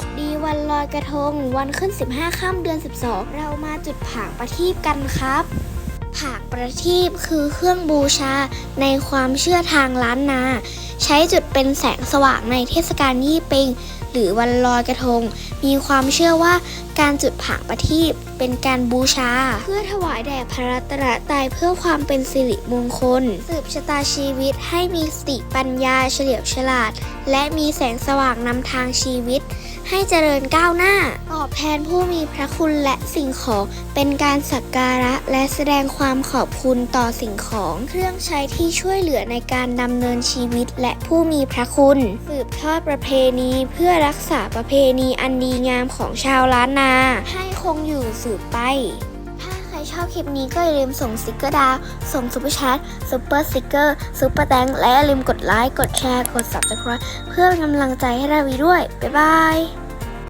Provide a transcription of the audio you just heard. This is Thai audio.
วัสดีวันลอยกระทง วันขึ้น 15ค่ำเดือน 12 เรามาจุดผางประทีปกันครับ ผางประทีปคือเครื่องบูชาในความเชื่อทางล้านนา ใช้จุดเป็นแสงสว่างในเทศกาลยี่เป็งหรือวันลอยกระทง มีความเชื่อว่าการจุดผางประทีปเป็นการบูชา เพื่อถวายแด่พระรัตนตรัยเพื่อความเป็นสิริมงคล สืบชะตาชีวิตให้มีสติปัญญาเฉลียวฉลาด และมีแสงสว่างนำทางชีวิต ให้เจริญก้าวหน้า ตอบแทนผู้มีพระคุณและสิ่งของ เป็นการสักการะและแสดงความขอบคุณต่อสิ่งของ เครื่องใช้ที่ช่วยเหลือในการดำเนินชีวิตและผู้มีพระคุณ สืบทอดประเพณีเพื่อรักษาประเพณีอันดีงามของชาวล้านนา ให้คงอยู่สืบไป รชอบคลิปนี้ก็อย่าลืมส่งสติกเกอร์ดาว ส่งซุปเปอร์แชทซุปเปอร์สติกเกอร์ซุปเปอร์แตงและอย่าลืมกดไลค์ กดแชร์ กด subscribe เพื่อเป็นกำลังใจให้ราวีด้วย บ๊ายบาย